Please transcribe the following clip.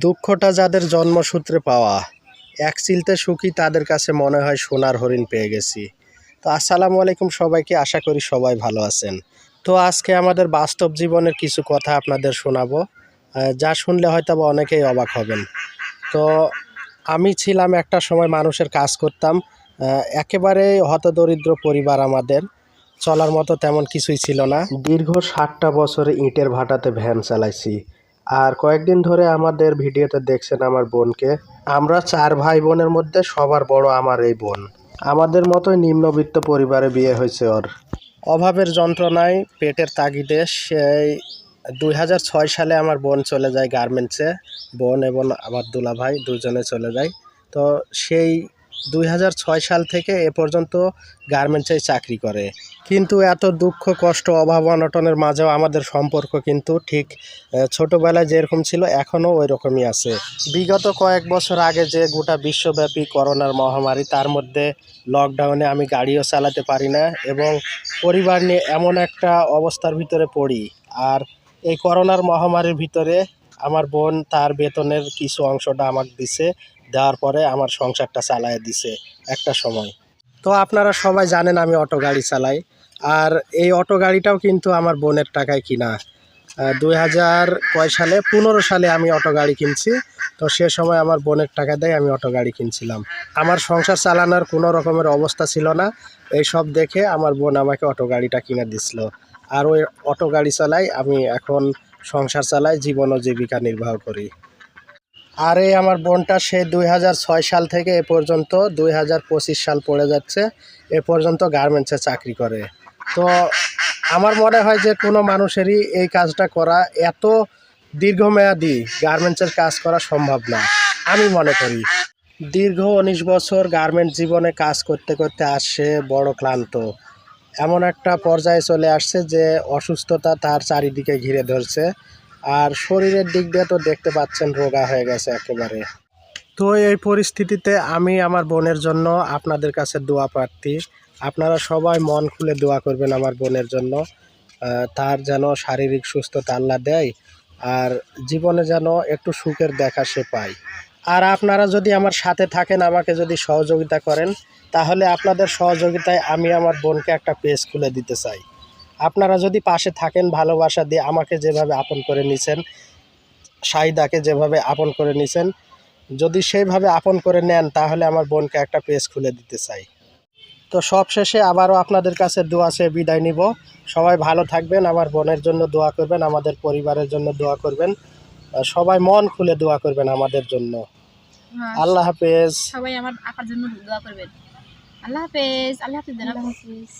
দুঃখটা যাদের জন্মসূত্রে পাওয়া, এক চিলতে সুখী তাদের কাছে মনে হয় সোনার হরিণ পেয়ে গেছি। তো আসসালামু আলাইকুম সবাইকে, আশা করি সবাই ভালো আছেন। তো আজকে আমাদের বাস্তব জীবনের কিছু কথা আপনাদের শোনাবো যা শুনলে হয়তো বা অনেকেই অবাক হবেন। তো আমি ছিলাম একটা সময় মানুষের কাজ করতাম একেবারে হতদরিদ্র পরিবার আমাদের, চলার মতো তেমন কিছুই ছিল না। দীর্ঘ ষাটটা বছরে ইটের ভাটাতে ভ্যান চালাইছি। আর কয়েকদিন ধরে আমাদের ভিডিওতে দেখছেন আমার বোনকে। আমরা চার ভাই বোনের মধ্যে সবার বড় আমার এই বোন। আমাদের মতোই নিম্নবিত্ত পরিবারে বিয়ে হয়েছে ওর। অভাবের যন্ত্রণায় পেটের তাগিদে সেই দুই হাজার ছয় সালে আমার বোন চলে যায় গার্মেন্টসে। বোন এবং আমার দুলা ভাই দুজনে চলে যায়। তো সেই দুই হাজার ছয় সাল থেকে এ পর্যন্ত গার্মেন্টসে চাকরি করে। কিন্তু এত দুঃখ, কষ্ট, অভাব, অনটনের মাঝেও আমাদের সম্পর্ক কিন্তু ঠিক ছোটোবেলায় যেরকম ছিল, এখনও ওই রকমই আছে। বিগত কয়েক বছর আগে যে গোটা বিশ্বব্যাপী করোনার মহামারী, তার মধ্যে লকডাউনে আমি গাড়িও চালাতে পারি না এবং পরিবার নিয়ে এমন একটা অবস্থার ভিতরে পড়ি। আর এই করোনার মহামারীর ভিতরে আমার বোন তার বেতনের কিছু অংশটা আমাকে দিছে। দেওয়ার পরে আমার সংসারটা চালায় দিছে একটা সময়। তো আপনারা সবাই জানেন আমি অটো গাড়ি চালাই। আর এই অটো গাড়িটাও কিন্তু আমার বোনের টাকায় কিনা। দুই হাজার কয় সালে, পনেরো সালে আমি অটো গাড়ি কিনছি। তো সে সময় আমার বোনের টাকা দেয় আমি অটো গাড়ি কিনছিলাম। আমার সংসার চালানোর কোনো রকমের অবস্থা ছিল না। এই সব দেখে আমার বোন আমাকে অটো গাড়িটা কিনে দিছিল। আর ওই অটো গাড়ি চালাই আমি এখন সংসার চালাই, জীবন ও জীবিকা নির্বাহ করি। আর এই আমার বোনটা সে দুই হাজার ছয় সাল থেকে এ পর্যন্ত দুই হাজার পঁচিশ সাল পড়ে যাচ্ছে। এ পর্যন্ত গার্মেন্টসে চাকরি করে। তো আমার মনে হয় যে কোনো মানুষেরই এই কাজটা করা এত দীর্ঘমেয়াদী গার্মেন্টসের কাজ করা সম্ভব না, আমি মনে করি। দীর্ঘ উনিশ বছর গার্মেন্ট জীবনে কাজ করতে করতে আসছে বড় ক্লান্ত। এমন একটা পর্যায়ে চলে আসছে যে অসুস্থতা তার চারিদিকে ঘিরে ধরছে। আর শরীরের দিক দিয়ে তো দেখতে পাচ্ছেন রোগা হয়ে গেছে একেবারে। তো এই পরিস্থিতিতে আমি আমার বোনের জন্য আপনাদের কাছে দোয়া প্রার্থী। আপনারা সবাই মন খুলে দোয়া করবেন আমার বোনের জন্য। তার যেন শারীরিক সুস্থতা আল্লাহ দেয় আর জীবনে যেন একটু সুখের দেখা সে পায়। আর আপনারা যদি আমার সাথে থাকেন, আমাকে যদি সহযোগিতা করেন, তাহলে আপনাদের সহযোগিতায় আমি আমার বোনকে একটা পেজ খুলে দিতে চাই। আপনারা যদি পাশে থাকেন ভালোবাসা দিয়ে আমাকে যেভাবে আপন করে নিছেন শাহিদাকে যেভাবে আপন করে নিছেন যদি সেইভাবে আপন করে নেন তাহলে আমার বোনকে একটা পেজ খুলে দিতে চাই। তো সব শেষে আবারও আপনাদের কাছে দোয়া চেয়ে বিদায় নিব। সবাই ভালো থাকবেন আমার বোনের জন্য দোয়া করবেন আমাদের পরিবারের জন্য দোয়া করবেন। সবাই মন খুলে দোয়া করবেন আমাদের জন্য। হ্যাঁ, আল্লাহ হাফেজ। সবাই আমার আপার জন্য দোয়া করবেন। আল্লাহ হাফেজ আল্লাহ হাফেজ। আল্লাহ হাফেজ।